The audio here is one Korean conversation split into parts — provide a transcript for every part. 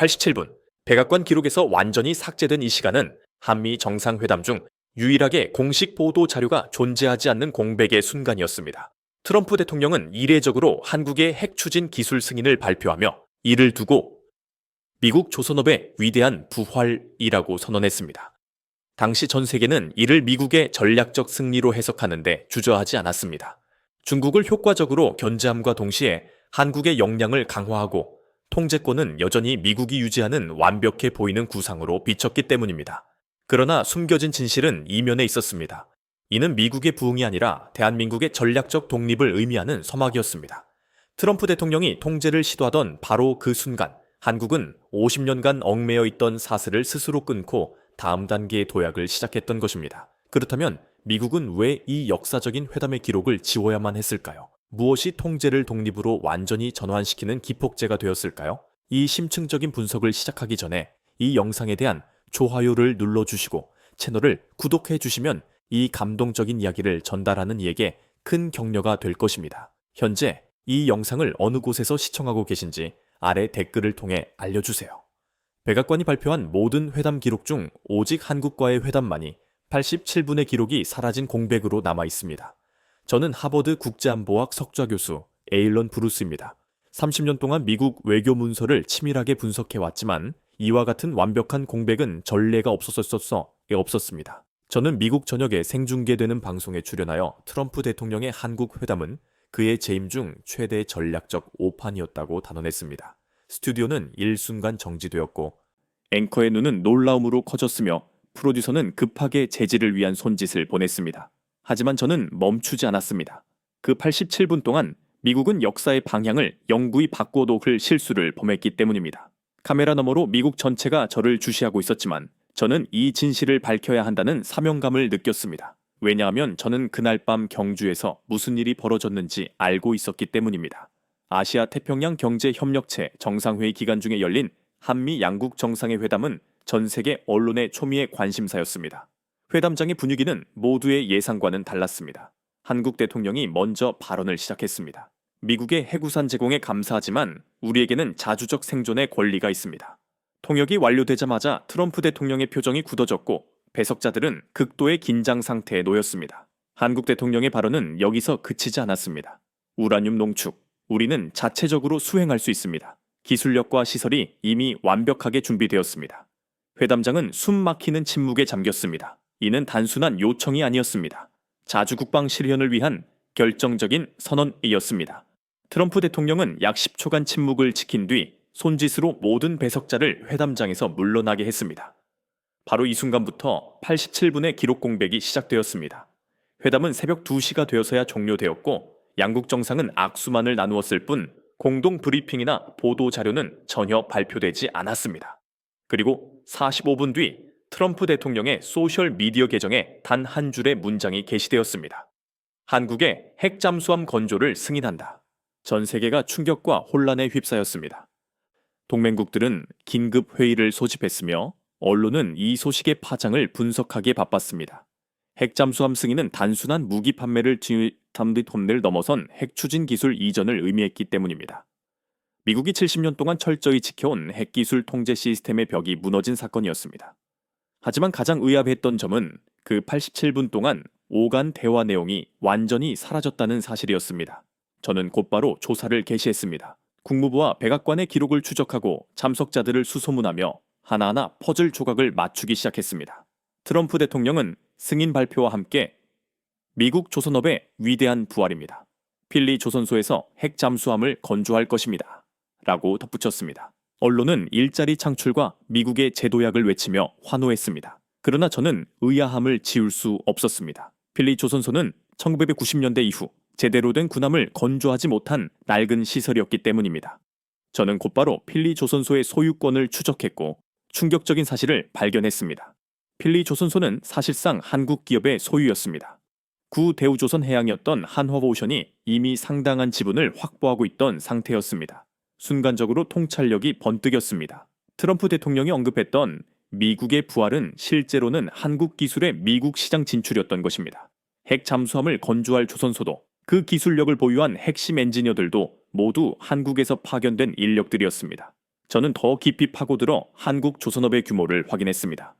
87분 백악관 기록에서 완전히 삭제된 이 시간은 한미 정상회담 중 유일하게 공식 보도 자료가 존재하지 않는 공백의 순간이었습니다. 트럼프 대통령은 이례적으로 한국의 핵 추진 기술 승인을 발표하며 이를 두고 미국 조선업의 위대한 부활이라고 선언했습니다. 당시 전 세계는 이를 미국의 전략적 승리로 해석하는데 주저하지 않았습니다. 중국을 효과적으로 견제함과 동시에 한국의 역량을 강화하고 통제권은 여전히 미국이 유지하는 완벽해 보이는 구상으로 비쳤기 때문입니다. 그러나 숨겨진 진실은 이면에 있었습니다. 이는 미국의 부흥이 아니라 대한민국의 전략적 독립을 의미하는 서막이었습니다. 트럼프 대통령이 통제를 시도하던 바로 그 순간, 한국은 50년간 얽매여 있던 사슬을 스스로 끊고 다음 단계의 도약을 시작했던 것입니다. 그렇다면 미국은 왜 이 역사적인 회담의 기록을 지워야만 했을까요? 무엇이 통제를 독립으로 완전히 전환시키는 기폭제가 되었을까요? 이 심층적인 분석을 시작하기 전에 이 영상에 대한 좋아요를 눌러주시고 채널을 구독해 주시면 이 감동적인 이야기를 전달하는 이에게 큰 격려가 될 것입니다. 현재 이 영상을 어느 곳에서 시청하고 계신지 아래 댓글을 통해 알려주세요. 백악관이 발표한 모든 회담 기록 중 오직 한국과의 회담만이 87분의 기록이 사라진 공백으로 남아 있습니다. 저는 하버드 국제안보학 석좌 교수 에일런 브루스입니다. 30년 동안 미국 외교 문서를 치밀하게 분석해 왔지만 이와 같은 완벽한 공백은 전례가 없었었어 없었습니다. 저는 미국 전역에 생중계되는 방송에 출연하여 트럼프 대통령의 한국 회담은 그의 재임 중 최대 전략적 오판이었다고 단언했습니다. 스튜디오는 일순간 정지되었고 앵커의 눈은 놀라움으로 커졌으며 프로듀서는 급하게 제지를 위한 손짓을 보냈습니다. 하지만 저는 멈추지 않았습니다. 그 87분 동안 미국은 역사의 방향을 영구히 바꿔놓을 실수를 범했기 때문입니다. 카메라 너머로 미국 전체가 저를 주시하고 있었지만 저는 이 진실을 밝혀야 한다는 사명감을 느꼈습니다. 왜냐하면 저는 그날 밤 경주에서 무슨 일이 벌어졌는지 알고 있었기 때문입니다. 아시아 태평양 경제 협력체 정상회의 기간 중에 열린 한미 양국 정상의 회담은 전 세계 언론의 초미의 관심사였습니다. 회담장의 분위기는 모두의 예상과는 달랐습니다. 한국 대통령이 먼저 발언을 시작했습니다. 미국의 해구산 제공에 감사하지만 우리에게는 자주적 생존의 권리가 있습니다. 통역이 완료되자마자 트럼프 대통령의 표정이 굳어졌고 배석자들은 극도의 긴장 상태에 놓였습니다. 한국 대통령의 발언은 여기서 그치지 않았습니다. 우라늄 농축, 우리는 자체적으로 수행할 수 있습니다. 기술력과 시설이 이미 완벽하게 준비되었습니다. 회담장은 숨 막히는 침묵에 잠겼습니다. 이는 단순한 요청이 아니었습니다. 자주 국방 실현을 위한 결정적인 선언이었습니다. 트럼프 대통령은 약 10초간 침묵을 지킨 뒤 손짓으로 모든 배석자를 회담장에서 물러나게 했습니다. 바로 이 순간부터 87분의 기록 공백이 시작되었습니다. 회담은 새벽 2시가 되어서야 종료되었고 양국 정상은 악수만을 나누었을 뿐 공동 브리핑이나 보도 자료는 전혀 발표되지 않았습니다. 그리고 45분 뒤 트럼프 대통령의 소셜 미디어 계정에 단 한 줄의 문장이 게시되었습니다. 한국의 핵 잠수함 건조를 승인한다. 전 세계가 충격과 혼란에 휩싸였습니다. 동맹국들은 긴급 회의를 소집했으며 언론은 이 소식의 파장을 분석하기에 바빴습니다. 핵 잠수함 승인은 단순한 무기 판매를 담디톤을 넘어선 핵 추진 기술 이전을 의미했기 때문입니다. 미국이 70년 동안 철저히 지켜온 핵기술 통제 시스템의 벽이 무너진 사건이었습니다. 하지만 가장 의아했던 점은 그 87분 동안 오간 대화 내용이 완전히 사라졌다는 사실이었습니다. 저는 곧바로 조사를 개시했습니다. 국무부와 백악관의 기록을 추적하고 참석자들을 수소문하며 하나하나 퍼즐 조각을 맞추기 시작했습니다. 트럼프 대통령은 승인 발표와 함께 미국 조선업의 위대한 부활입니다. 필리 조선소에서 핵 잠수함을 건조할 것입니다. 라고 덧붙였습니다. 언론은 일자리 창출과 미국의 제도약을 외치며 환호했습니다. 그러나 저는 의아함을 지울 수 없었습니다. 필리 조선소는 1990년대 이후 제대로 된 군함을 건조하지 못한 낡은 시설이었기 때문입니다. 저는 곧바로 필리 조선소의 소유권을 추적했고 충격적인 사실을 발견했습니다. 필리 조선소는 사실상 한국 기업의 소유였습니다. 구 대우조선 해양이었던 한화오션이 이미 상당한 지분을 확보하고 있던 상태였습니다. 순간적으로 통찰력이 번뜩였습니다. 트럼프 대통령이 언급했던 미국의 부활은 실제로는 한국 기술의 미국 시장 진출이었던 것입니다. 핵 잠수함을 건조할 조선소도 그 기술력을 보유한 핵심 엔지니어들도 모두 한국에서 파견된 인력들이었습니다. 저는 더 깊이 파고들어 한국 조선업의 규모를 확인했습니다.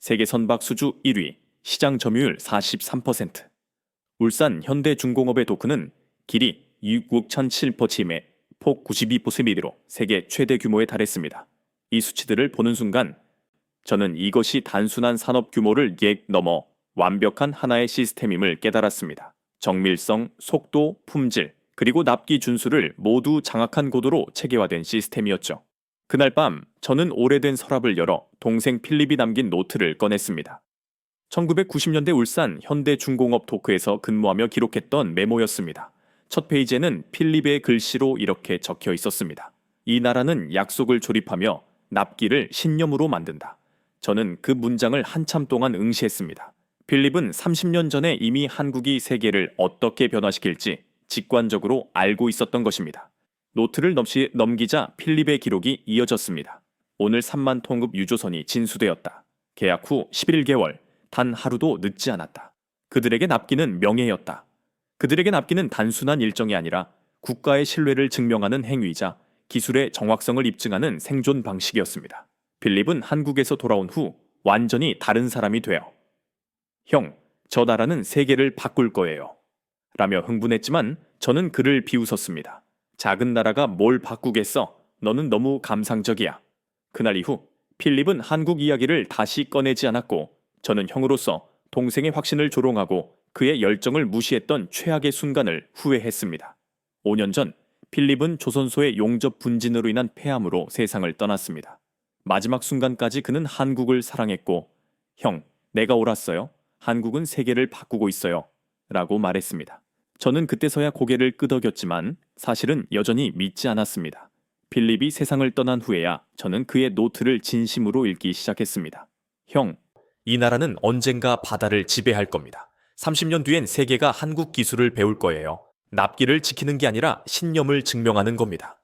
세계 선박 수주 1위, 시장 점유율 43%. 울산 현대중공업의 도크는 길이 6,007포침에 폭 92포스미리로 세계 최대 규모에 달했습니다. 이 수치들을 보는 순간 저는 이것이 단순한 산업 규모를 예 넘어 완벽한 하나의 시스템임을 깨달았습니다. 정밀성, 속도, 품질, 그리고 납기 준수를 모두 장악한 고도로 체계화된 시스템이었죠. 그날 밤 저는 오래된 서랍을 열어 동생 필립이 남긴 노트를 꺼냈습니다. 1990년대 울산 현대중공업 도크에서 근무하며 기록했던 메모였습니다. 첫 페이지에는 필립의 글씨로 이렇게 적혀 있었습니다. 이 나라는 약속을 조립하며 납기를 신념으로 만든다. 저는 그 문장을 한참 동안 응시했습니다. 필립은 30년 전에 이미 한국이 세계를 어떻게 변화시킬지 직관적으로 알고 있었던 것입니다. 노트를 넘시, 넘기자 필립의 기록이 이어졌습니다. 오늘 3만 통급 유조선이 진수되었다. 계약 후 11개월, 단 하루도 늦지 않았다. 그들에게 납기는 명예였다. 그들에게 납기는 단순한 일정이 아니라 국가의 신뢰를 증명하는 행위이자 기술의 정확성을 입증하는 생존 방식이었습니다. 필립은 한국에서 돌아온 후 완전히 다른 사람이 되어 형, 저 나라는 세계를 바꿀 거예요. 라며 흥분했지만 저는 그를 비웃었습니다. 작은 나라가 뭘 바꾸겠어? 너는 너무 감상적이야. 그날 이후 필립은 한국 이야기를 다시 꺼내지 않았고 저는 형으로서 동생의 확신을 조롱하고 그의 열정을 무시했던 최악의 순간을 후회했습니다. 5년 전 필립은 조선소의 용접 분진으로 인한 폐암으로 세상을 떠났습니다. 마지막 순간까지 그는 한국을 사랑했고 형, 내가 옳았어요. 한국은 세계를 바꾸고 있어요. 라고 말했습니다. 저는 그때서야 고개를 끄덕였지만 사실은 여전히 믿지 않았습니다. 필립이 세상을 떠난 후에야 저는 그의 노트를 진심으로 읽기 시작했습니다. 형, 이 나라는 언젠가 바다를 지배할 겁니다. 30년 뒤엔 세계가 한국 기술을 배울 거예요. 납기를 지키는 게 아니라 신념을 증명하는 겁니다.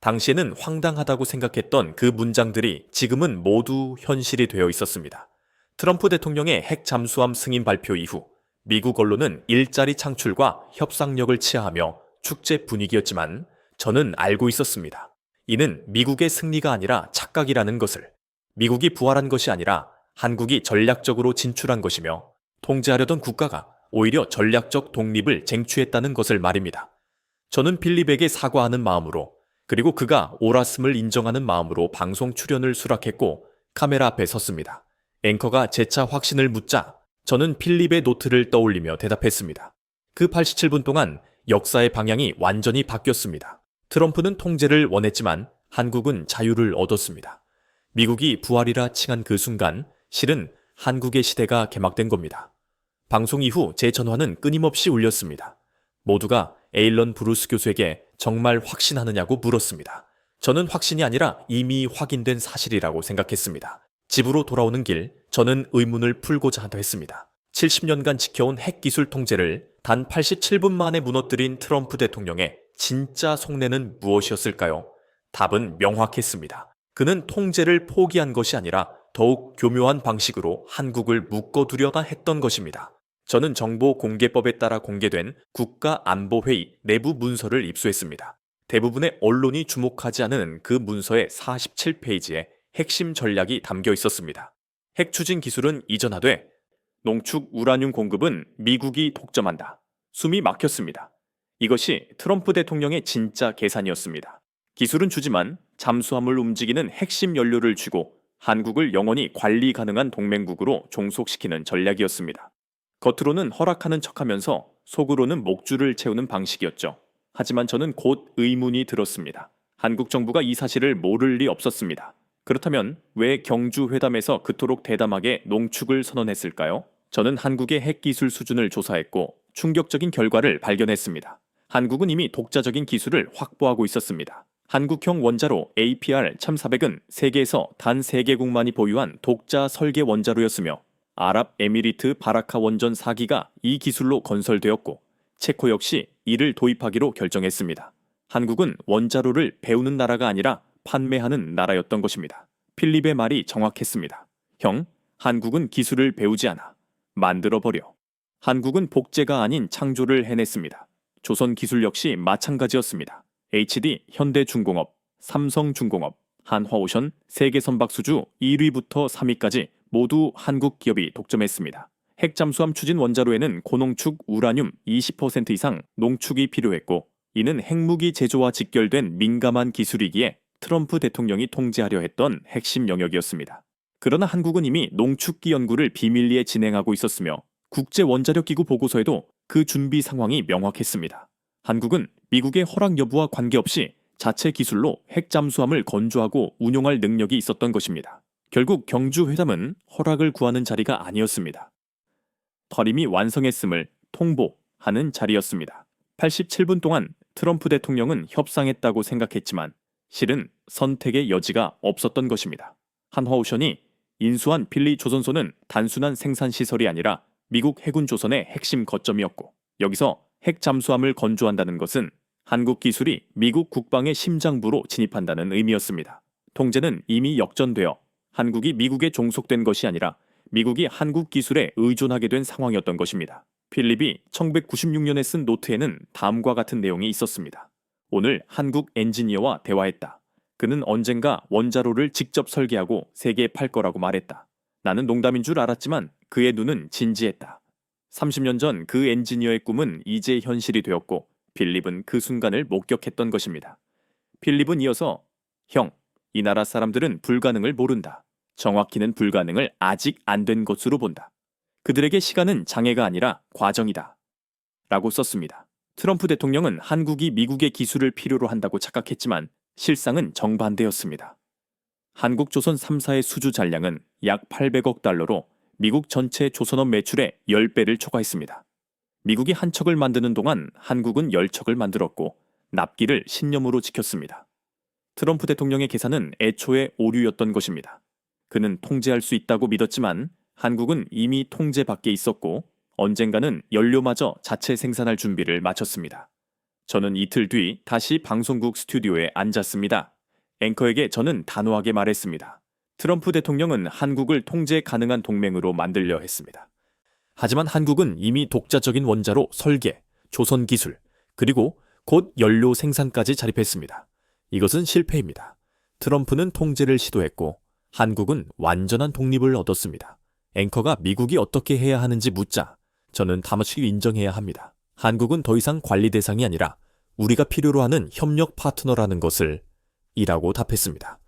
당시에는 황당하다고 생각했던 그 문장들이 지금은 모두 현실이 되어 있었습니다. 트럼프 대통령의 핵 잠수함 승인 발표 이후 미국 언론은 일자리 창출과 협상력을 치하하며 축제 분위기였지만 저는 알고 있었습니다. 이는 미국의 승리가 아니라 착각이라는 것을, 미국이 부활한 것이 아니라 한국이 전략적으로 진출한 것이며 통제하려던 국가가 오히려 전략적 독립을 쟁취했다는 것을 말입니다. 저는 필립에게 사과하는 마음으로 그리고 그가 옳았음을 인정하는 마음으로 방송 출연을 수락했고 카메라 앞에 섰습니다. 앵커가 재차 확신을 묻자 저는 필립의 노트를 떠올리며 대답했습니다. 그 87분 동안 역사의 방향이 완전히 바뀌었습니다. 트럼프는 통제를 원했지만 한국은 자유를 얻었습니다. 미국이 부활이라 칭한 그 순간 실은 한국의 시대가 개막된 겁니다. 방송 이후 제 전화는 끊임없이 울렸습니다. 모두가 에일런 브루스 교수에게 정말 확신하느냐고 물었습니다. 저는 확신이 아니라 이미 확인된 사실이라고 생각했습니다. 집으로 돌아오는 길, 저는 의문을 풀고자 했습니다. 70년간 지켜온 핵기술 통제를 단 87분 만에 무너뜨린 트럼프 대통령의 진짜 속내는 무엇이었을까요? 답은 명확했습니다. 그는 통제를 포기한 것이 아니라 더욱 교묘한 방식으로 한국을 묶어두려다 했던 것입니다. 저는 정보 공개법에 따라 공개된 국가안보회의 내부 문서를 입수했습니다. 대부분의 언론이 주목하지 않은 그 문서의 47페이지에 핵심 전략이 담겨 있었습니다. 핵 추진 기술은 이전하되 농축 우라늄 공급은 미국이 독점한다. 숨이 막혔습니다. 이것이 트럼프 대통령의 진짜 계산이었습니다. 기술은 주지만 잠수함을 움직이는 핵심 연료를 쥐고 한국을 영원히 관리 가능한 동맹국으로 종속시키는 전략이었습니다. 겉으로는 허락하는 척하면서 속으로는 목줄을 채우는 방식이었죠. 하지만 저는 곧 의문이 들었습니다. 한국 정부가 이 사실을 모를 리 없었습니다. 그렇다면 왜 경주 회담에서 그토록 대담하게 농축을 선언했을까요? 저는 한국의 핵 기술 수준을 조사했고 충격적인 결과를 발견했습니다. 한국은 이미 독자적인 기술을 확보하고 있었습니다. 한국형 원자로 APR-1400은 세계에서 단 3개국만이 보유한 독자 설계 원자로였으며 아랍에미리트 바라카 원전 4기가 이 기술로 건설되었고 체코 역시 이를 도입하기로 결정했습니다. 한국은 원자로를 배우는 나라가 아니라 판매하는 나라였던 것입니다. 필립의 말이 정확했습니다. 형, 한국은 기술을 배우지 않아. 만들어버려. 한국은 복제가 아닌 창조를 해냈습니다. 조선 기술 역시 마찬가지였습니다. HD 현대중공업, 삼성중공업, 한화오션 세계 선박 수주 1위부터 3위까지 모두 한국 기업이 독점했습니다. 핵 잠수함 추진 원자로에는 고농축 우라늄 20% 이상 농축이 필요했고 이는 핵무기 제조와 직결된 민감한 기술이기에 트럼프 대통령이 통제하려 했던 핵심 영역이었습니다. 그러나 한국은 이미 농축기 연구를 비밀리에 진행하고 있었으며 국제 원자력 기구 보고서에도 그 준비 상황이 명확했습니다. 한국은 미국의 허락 여부와 관계없이 자체 기술로 핵 잠수함을 건조하고 운용할 능력이 있었던 것입니다. 결국 경주 회담은 허락을 구하는 자리가 아니었습니다. 터림이 완성했음을 통보하는 자리였습니다. 87분 동안 트럼프 대통령은 협상했다고 생각했지만 실은 선택의 여지가 없었던 것입니다. 한화오션이 인수한 필리 조선소는 단순한 생산 시설이 아니라 미국 해군 조선의 핵심 거점이었고 여기서 핵 잠수함을 건조한다는 것은 한국 기술이 미국 국방의 심장부로 진입한다는 의미였습니다. 통제는 이미 역전되어 한국이 미국에 종속된 것이 아니라 미국이 한국 기술에 의존하게 된 상황이었던 것입니다. 필립이 1996년에 쓴 노트에는 다음과 같은 내용이 있었습니다. 오늘 한국 엔지니어와 대화했다. 그는 언젠가 원자로를 직접 설계하고 세계에 팔 거라고 말했다. 나는 농담인 줄 알았지만 그의 눈은 진지했다. 30년 전 그 엔지니어의 꿈은 이제 현실이 되었고 필립은 그 순간을 목격했던 것입니다. 필립은 이어서 형, 이 나라 사람들은 불가능을 모른다. 정확히는 불가능을 아직 안 된 것으로 본다. 그들에게 시간은 장애가 아니라 과정이다. 라고 썼습니다. 트럼프 대통령은 한국이 미국의 기술을 필요로 한다고 착각했지만 실상은 정반대였습니다. 한국 조선 3사의 수주 잔량은 약 800억 달러로 미국 전체 조선업 매출의 10배를 초과했습니다. 미국이 한 척을 만드는 동안 한국은 10척을 만들었고 납기를 신념으로 지켰습니다. 트럼프 대통령의 계산은 애초에 오류였던 것입니다. 그는 통제할 수 있다고 믿었지만 한국은 이미 통제 밖에 있었고 언젠가는 연료마저 자체 생산할 준비를 마쳤습니다. 저는 이틀 뒤 다시 방송국 스튜디오에 앉았습니다. 앵커에게 저는 단호하게 말했습니다. 트럼프 대통령은 한국을 통제 가능한 동맹으로 만들려 했습니다. 하지만 한국은 이미 독자적인 원자로 설계, 조선 기술, 그리고 곧 연료 생산까지 자립했습니다. 이것은 실패입니다. 트럼프는 통제를 시도했고 한국은 완전한 독립을 얻었습니다. 앵커가 미국이 어떻게 해야 하는지 묻자 저는 다마치 인정해야 합니다. 한국은 더 이상 관리 대상이 아니라 우리가 필요로 하는 협력 파트너라는 것을 이라고 답했습니다.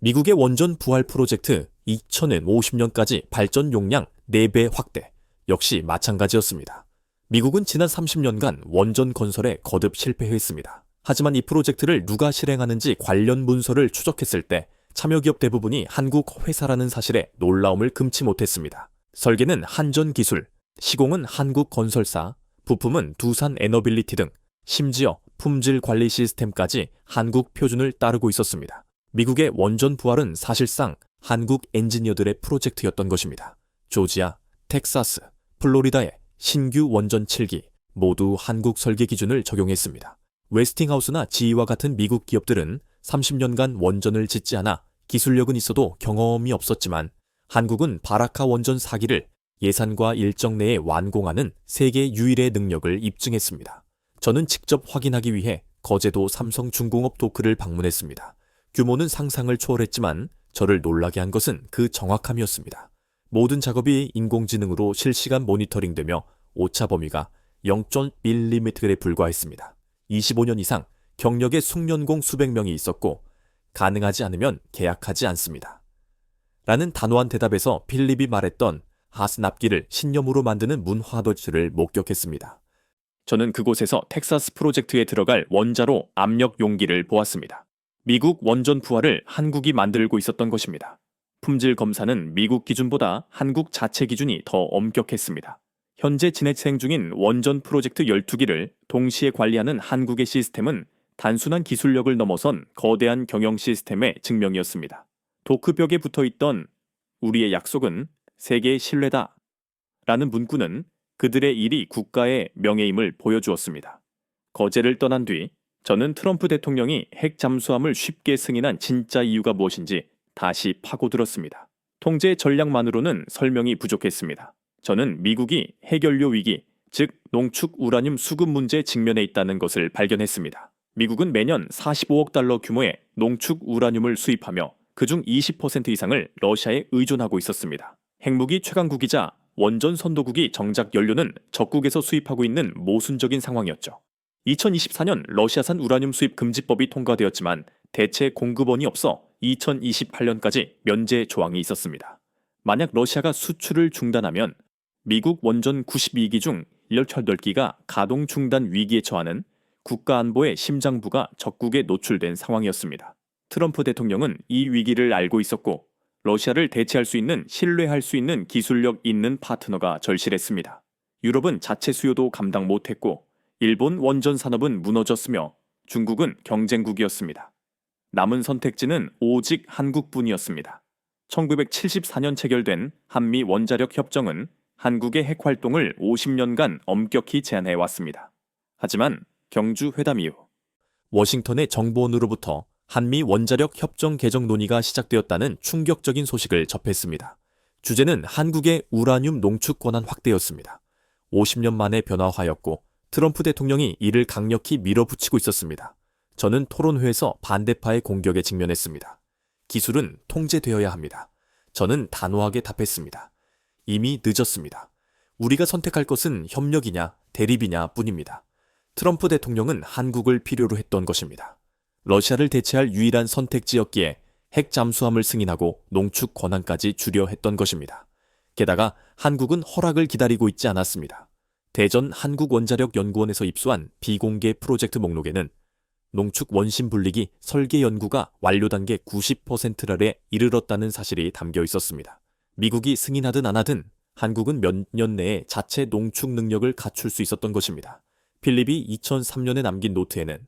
미국의 원전 부활 프로젝트 2050년까지 발전 용량 4배 확대 역시 마찬가지였습니다. 미국은 지난 30년간 원전 건설에 거듭 실패했습니다. 하지만 이 프로젝트를 누가 실행하는지 관련 문서를 추적했을 때 참여 기업 대부분이 한국 회사라는 사실에 놀라움을 금치 못했습니다. 설계는 한전 기술, 시공은 한국 건설사, 부품은 두산 에너빌리티 등 심지어 품질 관리 시스템까지 한국 표준을 따르고 있었습니다. 미국의 원전 부활은 사실상 한국 엔지니어들의 프로젝트였던 것입니다. 조지아, 텍사스, 플로리다의 신규 원전 7기 모두 한국 설계 기준을 적용했습니다. 웨스팅하우스나 지이와 같은 미국 기업들은 30년간 원전을 짓지 않아 기술력은 있어도 경험이 없었지만 한국은 바라카 원전 4기를 예산과 일정 내에 완공하는 세계 유일의 능력을 입증했습니다. 저는 직접 확인하기 위해 거제도 삼성중공업 도크를 방문했습니다. 규모는 상상을 초월했지만 저를 놀라게 한 것은 그 정확함이었습니다. 모든 작업이 인공지능으로 실시간 모니터링되며 오차 범위가 0.1mm에 불과했습니다. 25년 이상 경력의 숙련공 수백 명이 있었고 가능하지 않으면 계약하지 않습니다. 라는 단호한 대답에서 필립이 말했던 하스 납기를 신념으로 만드는 문화도치를 목격했습니다. 저는 그곳에서 텍사스 프로젝트에 들어갈 원자로 압력 용기를 보았습니다. 미국 원전 부활을 한국이 만들고 있었던 것입니다. 품질 검사는 미국 기준보다 한국 자체 기준이 더 엄격했습니다. 현재 진행 중인 원전 프로젝트 12기를 동시에 관리하는 한국의 시스템은 단순한 기술력을 넘어선 거대한 경영 시스템의 증명이었습니다. 도크벽에 붙어 있던 우리의 약속은 세계의 신뢰다 라는 문구는 그들의 일이 국가의 명예임을 보여주었습니다. 거제를 떠난 뒤 저는 트럼프 대통령이 핵 잠수함을 쉽게 승인한 진짜 이유가 무엇인지 다시 파고들었습니다. 통제 전략만으로는 설명이 부족했습니다. 저는 미국이 해결료 위기, 즉 농축 우라늄 수급 문제 직면에 있다는 것을 발견했습니다. 미국은 매년 45억 달러 규모의 농축 우라늄을 수입하며 그중 20% 이상을 러시아에 의존하고 있었습니다. 핵무기 최강국이자 원전 선도국이 정작 연료는 적국에서 수입하고 있는 모순적인 상황이었죠. 2024년 러시아산 우라늄 수입 금지법이 통과되었지만 대체 공급원이 없어 2028년까지 면제 조항이 있었습니다. 만약 러시아가 수출을 중단하면 미국 원전 92기 중 18기가 가동 중단 위기에 처하는 국가안보의 심장부가 적국에 노출된 상황이었습니다. 트럼프 대통령은 이 위기를 알고 있었고 러시아를 대체할 수 있는 신뢰할 수 있는 기술력 있는 파트너가 절실했습니다. 유럽은 자체 수요도 감당 못했고 일본 원전 산업은 무너졌으며 중국은 경쟁국이었습니다. 남은 선택지는 오직 한국뿐이었습니다. 1974년 체결된 한미 원자력 협정은 한국의 핵 활동을 50년간 엄격히 제한해 왔습니다. 하지만 경주 회담 이후 워싱턴의 정보원으로부터 한미 원자력 협정 개정 논의가 시작되었다는 충격적인 소식을 접했습니다. 주제는 한국의 우라늄 농축 권한 확대였습니다. 50년 만에 변화하였고 트럼프 대통령이 이를 강력히 밀어붙이고 있었습니다. 저는 토론회에서 반대파의 공격에 직면했습니다. 기술은 통제되어야 합니다. 저는 단호하게 답했습니다. 이미 늦었습니다. 우리가 선택할 것은 협력이냐 대립이냐 뿐입니다. 트럼프 대통령은 한국을 필요로 했던 것입니다. 러시아를 대체할 유일한 선택지였기에 핵 잠수함을 승인하고 농축 권한까지 주려 했던 것입니다. 게다가 한국은 허락을 기다리고 있지 않았습니다. 대전 한국원자력연구원에서 입수한 비공개 프로젝트 목록에는 농축 원심 분리기 설계 연구가 완료 단계 90%랄에 이르렀다는 사실이 담겨 있었습니다. 미국이 승인하든 안 하든 한국은 몇 년 내에 자체 농축 능력을 갖출 수 있었던 것입니다. 필립이 2003년에 남긴 노트에는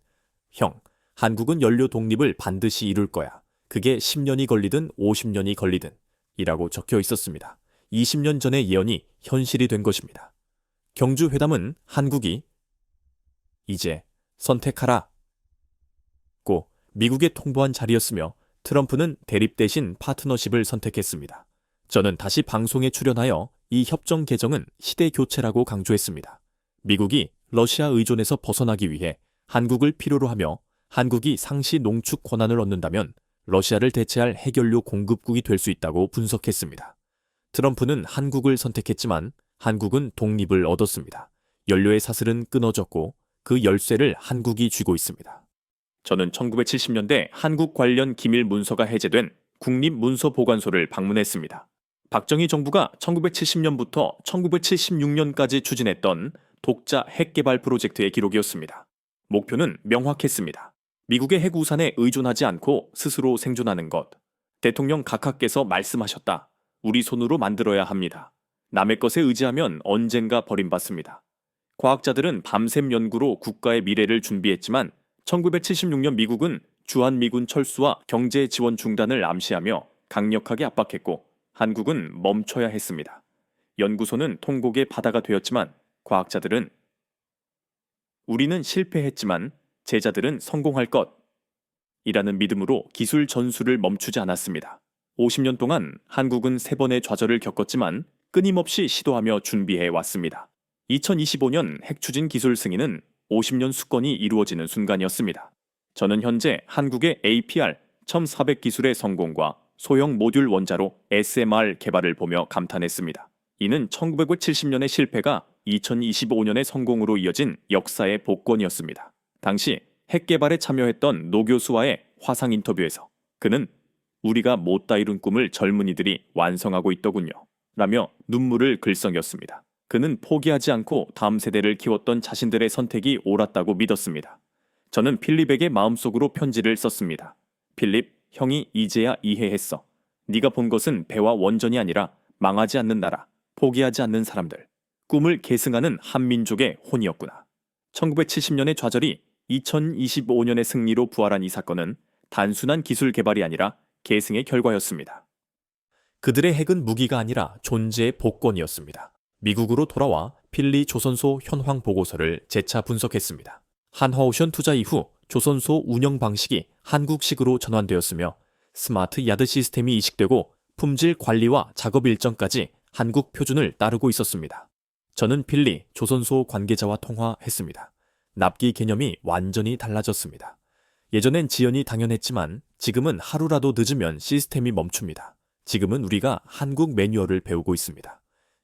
형, 한국은 연료 독립을 반드시 이룰 거야. 그게 10년이 걸리든 50년이 걸리든 이라고 적혀 있었습니다. 20년 전의 예언이 현실이 된 것입니다. 경주 회담은 한국이 이제 선택하라 고 미국에 통보한 자리였으며 트럼프는 대립 대신 파트너십을 선택했습니다. 저는 다시 방송에 출연하여 이 협정 개정은 시대 교체라고 강조했습니다. 미국이 러시아 의존에서 벗어나기 위해 한국을 필요로 하며 한국이 상시 농축 권한을 얻는다면 러시아를 대체할 핵연료 공급국이 될 수 있다고 분석했습니다. 트럼프는 한국을 선택했지만 한국은 독립을 얻었습니다. 연료의 사슬은 끊어졌고 그 열쇠를 한국이 쥐고 있습니다. 저는 1970년대 한국 관련 기밀 문서가 해제된 국립문서보관소를 방문했습니다. 박정희 정부가 1970년부터 1976년까지 추진했던 독자 핵 개발 프로젝트의 기록이었습니다. 목표는 명확했습니다. 미국의 핵 우산에 의존하지 않고 스스로 생존하는 것. 대통령 각하께서 말씀하셨다. 우리 손으로 만들어야 합니다. 남의 것에 의지하면 언젠가 버림받습니다. 과학자들은 밤샘 연구로 국가의 미래를 준비했지만 1976년 미국은 주한미군 철수와 경제 지원 중단을 암시하며 강력하게 압박했고 한국은 멈춰야 했습니다. 연구소는 통곡의 바다가 되었지만 과학자들은 우리는 실패했지만 제자들은 성공할 것 이라는 믿음으로 기술 전술을 멈추지 않았습니다. 50년 동안 한국은 세 번의 좌절을 겪었지만 끊임없이 시도하며 준비해 왔습니다. 2025년 핵추진 기술 승인은 50년 수건이 이루어지는 순간이었습니다. 저는 현재 한국의 APR 1400 기술의 성공과 소형 모듈 원자로 SMR 개발을 보며 감탄했습니다. 이는 1970년의 실패가 2025년의 성공으로 이어진 역사의 복권이었습니다. 당시 핵 개발에 참여했던 노 교수와의 화상 인터뷰에서 그는 우리가 못다 이룬 꿈을 젊은이들이 완성하고 있더군요. 라며 눈물을 글썽였습니다. 그는 포기하지 않고 다음 세대를 키웠던 자신들의 선택이 옳았다고 믿었습니다. 저는 필립에게 마음속으로 편지를 썼습니다. 필립, 형이 이제야 이해했어. 네가 본 것은 배와 원전이 아니라 망하지 않는 나라, 포기하지 않는 사람들, 꿈을 계승하는 한민족의 혼이었구나. 1970년의 좌절이 2025년의 승리로 부활한 이 사건은 단순한 기술 개발이 아니라 계승의 결과였습니다. 그들의 핵은 무기가 아니라 존재의 복권이었습니다. 미국으로 돌아와 필리 조선소 현황 보고서를 재차 분석했습니다. 한화오션 투자 이후 조선소 운영 방식이 한국식으로 전환되었으며 스마트 야드 시스템이 이식되고 품질 관리와 작업 일정까지 한국 표준을 따르고 있었습니다. 저는 필리 조선소 관계자와 통화했습니다. 납기 개념이 완전히 달라졌습니다. 예전엔 지연이 당연했지만 지금은 하루라도 늦으면 시스템이 멈춥니다. 지금은 우리가 한국 매뉴얼을 배우고 있습니다.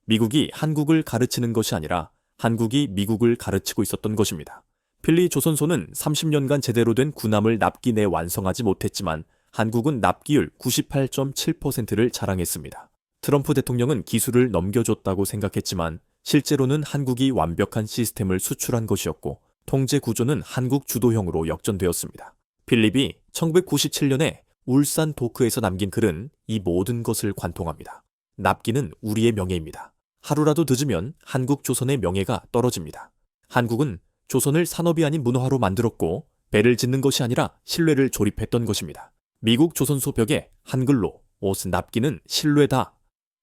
미국이 한국을 가르치는 것이 아니라 한국이 미국을 가르치고 있었던 것입니다. 필리 조선소는 30년간 제대로 된 군함을 납기 내 완성하지 못했지만 한국은 납기율 98.7%를 자랑했습니다. 트럼프 대통령은 기술을 넘겨줬다고 생각했지만 실제로는 한국이 완벽한 시스템을 수출한 것이었고 통제 구조는 한국 주도형으로 역전되었습니다. 필립이 1997년에 울산 도크에서 남긴 글은 이 모든 것을 관통합니다. 납기는 우리의 명예입니다. 하루라도 늦으면 한국 조선의 명예가 떨어집니다. 한국은 조선을 산업이 아닌 문화로 만들었고 배를 짓는 것이 아니라 신뢰를 조립했던 것입니다. 미국 조선소 벽에 한글로 옷 납기는 신뢰다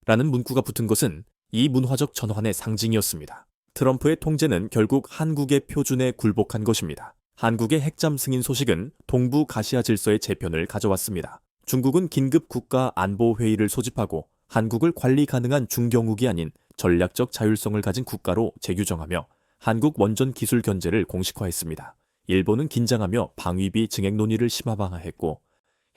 라는 문구가 붙은 것은 이 문화적 전환의 상징이었습니다. 트럼프의 통제는 결국 한국의 표준에 굴복한 것입니다. 한국의 핵잠 승인 소식은 동부 가시아 질서의 재편을 가져왔습니다. 중국은 긴급 국가 안보 회의를 소집하고 한국을 관리 가능한 중경국이 아닌 전략적 자율성을 가진 국가로 재규정하며 한국 원전 기술 견제를 공식화했습니다. 일본은 긴장하며 방위비 증액 논의를 심화방화했고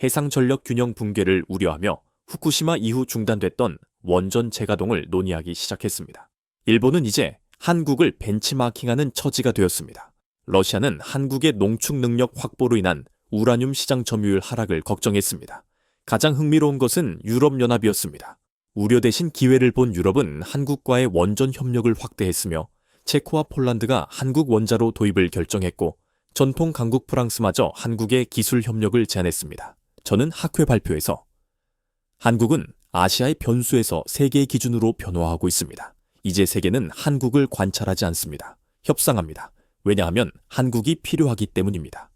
해상 전력 균형 붕괴를 우려하며 후쿠시마 이후 중단됐던 원전 재가동을 논의하기 시작했습니다. 일본은 이제 한국을 벤치마킹하는 처지가 되었습니다. 러시아는 한국의 농축 능력 확보로 인한 우라늄 시장 점유율 하락을 걱정했습니다. 가장 흥미로운 것은 유럽연합이었습니다. 우려 대신 기회를 본 유럽은 한국과의 원전 협력을 확대했으며 체코와 폴란드가 한국 원자로 도입을 결정했고 전통 강국 프랑스마저 한국의 기술 협력을 제안했습니다. 저는 학회 발표에서 한국은 아시아의 변수에서 세계의 기준으로 변화하고 있습니다. 이제 세계는 한국을 관찰하지 않습니다. 협상합니다. 왜냐하면 한국이 필요하기 때문입니다.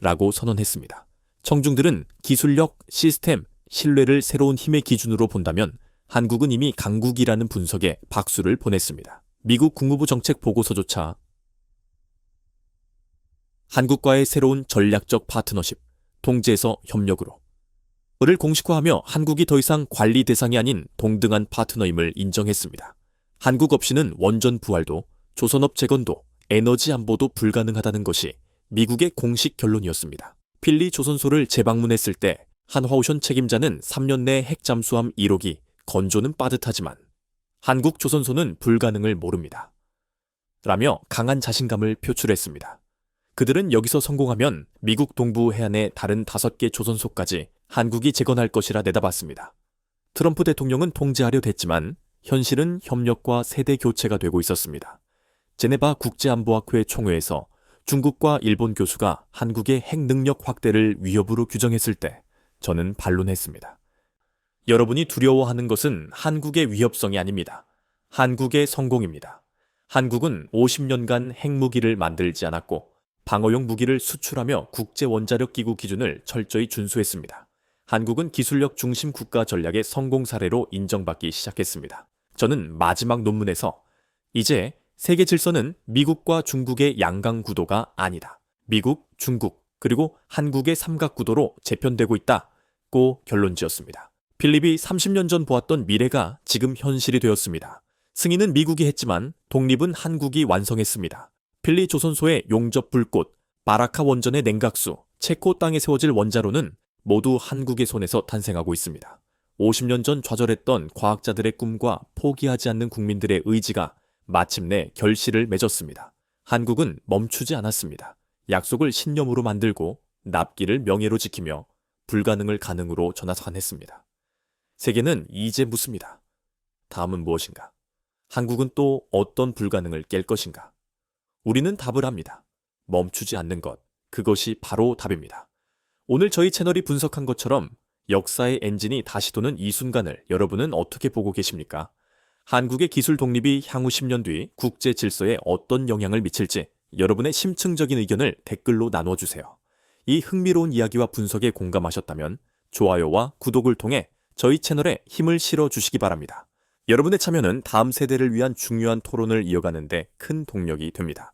라고 선언했습니다. 청중들은 기술력, 시스템, 신뢰를 새로운 힘의 기준으로 본다면 한국은 이미 강국이라는 분석에 박수를 보냈습니다. 미국 국무부 정책 보고서조차 한국과의 새로운 전략적 파트너십, 통제에서 협력으로 를 공식화하며 한국이 더 이상 관리 대상이 아닌 동등한 파트너임을 인정했습니다. 한국 없이는 원전 부활도 조선업 재건도 에너지 안보도 불가능하다는 것이 미국의 공식 결론이었습니다. 필리 조선소를 재방문했을 때 한화오션 책임자는 3년 내 핵 잠수함 1호기 건조는 빠듯하지만 한국 조선소는 불가능을 모릅니다. 라며 강한 자신감을 표출했습니다. 그들은 여기서 성공하면 미국 동부 해안의 다른 다섯 개 조선소까지 한국이 재건할 것이라 내다봤습니다. 트럼프 대통령은 통제하려 됐지만 현실은 협력과 세대 교체가 되고 있었습니다. 제네바 국제안보학회 총회에서 중국과 일본 교수가 한국의 핵 능력 확대를 위협으로 규정했을 때 저는 반론했습니다. 여러분이 두려워하는 것은 한국의 위협성이 아닙니다. 한국의 성공입니다. 한국은 50년간 핵무기를 만들지 않았고 방어용 무기를 수출하며 국제 원자력 기구 기준을 철저히 준수했습니다. 한국은 기술력 중심 국가 전략의 성공 사례로 인정받기 시작했습니다. 저는 마지막 논문에서 이제 세계 질서는 미국과 중국의 양강 구도가 아니다. 미국, 중국, 그리고 한국의 삼각 구도로 재편되고 있다고 결론 지었습니다. 필립이 30년 전 보았던 미래가 지금 현실이 되었습니다. 승인은 미국이 했지만 독립은 한국이 완성했습니다. 필리 조선소의 용접 불꽃, 바라카 원전의 냉각수, 체코 땅에 세워질 원자로는 모두 한국의 손에서 탄생하고 있습니다. 50년 전 좌절했던 과학자들의 꿈과 포기하지 않는 국민들의 의지가 마침내 결실을 맺었습니다. 한국은 멈추지 않았습니다. 약속을 신념으로 만들고 납기를 명예로 지키며 불가능을 가능으로 전환했습니다. 세계는 이제 묻습니다. 다음은 무엇인가? 한국은 또 어떤 불가능을 깰 것인가? 우리는 답을 합니다. 멈추지 않는 것. 그것이 바로 답입니다. 오늘 저희 채널이 분석한 것처럼 역사의 엔진이 다시 도는 이 순간을 여러분은 어떻게 보고 계십니까? 한국의 기술 독립이 향후 10년 뒤 국제 질서에 어떤 영향을 미칠지 여러분의 심층적인 의견을 댓글로 나눠주세요. 이 흥미로운 이야기와 분석에 공감하셨다면 좋아요와 구독을 통해 저희 채널에 힘을 실어 주시기 바랍니다. 여러분의 참여는 다음 세대를 위한 중요한 토론을 이어가는데 큰 동력이 됩니다.